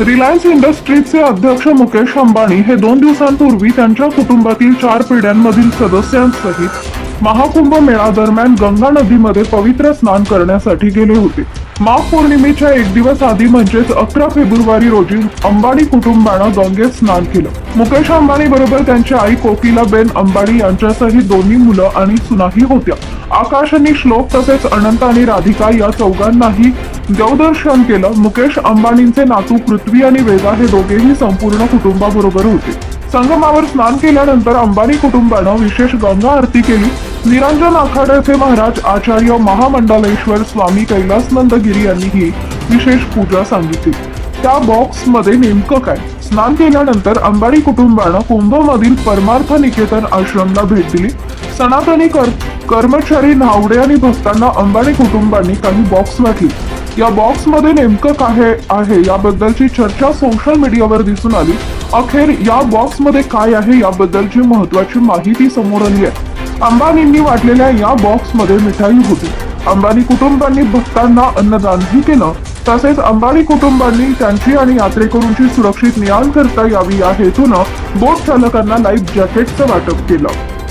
Reliance इंडस्ट्रीजचे अध्यक्ष मुकेश अंबानी हे दोन दिवसांपूर्वी त्यांच्या कुटुंबातील चार पिढ्यांमधील सदस्यांसहित महाकुंभ मेळादरम्यान गंगा नदीमध्ये पवित्र स्नान करण्यासाठी गेले होते. माघ पौर्णिमेच्या एक दिवस आधी म्हणजेच अकरा फेब्रुवारी रोजी अंबानी कुटुंबानं गंगेत स्नान केलं. मुकेश अंबानी बरोबर त्यांची आई कोकिलाबेन अंबानी यांच्यासहित दोन्ही मुलं आणि सुनाही होत्या. आकाश आणि श्लोक तसेच अनंत आणि राधिका या चौघांनाही देवदर्शन केलं मुकेश अंबानींचे नातू पृथ्वी आणि वेदा हे दोघेही संपूर्ण कुटुंबाबरोबर होते. संगमावर स्नान केल्यानंतर अंबानी कुटुंबानं विशेष गंगा आरती केली. निरंजन आखाड्याचे महाराज आचार्य महामंडलेश्वर स्वामी कैलासनंद गिरी यांनी ही विशेष पूजा सांगितली. त्या बॉक्समध्ये नेमकं काय? स्नान केल्यानंतर अंबानी कुटुंबानं कुंभमधील परमार्थ निकेतन आश्रमला भेट दिली. सनातनी कर कर्मचारी नावडे आणि भक्तांना अंबानी कुटुंबांनी काही बॉक्स वाटली. या बॉक्समध्ये नेमकं काय आहे याबद्दलची चर्चा सोशल मीडियावर दिसून आली. अखेर या बॉक्समध्ये काय आहे याबद्दलची महत्वाची माहिती समोर आली आहे. अंबानींनी वाटलेल्या या बॉक्समध्ये मिठाई होती. अंबानी कुटुंबांनी भक्तांना अन्नदानही केलं. तसेच अंबानी कुटुंबांनी त्यांची आणि यात्रेकरूंची सुरक्षित ने करता यावी या हेतूनं बोट चालकांना लाईफ जॅकेटचं वाटप केलं.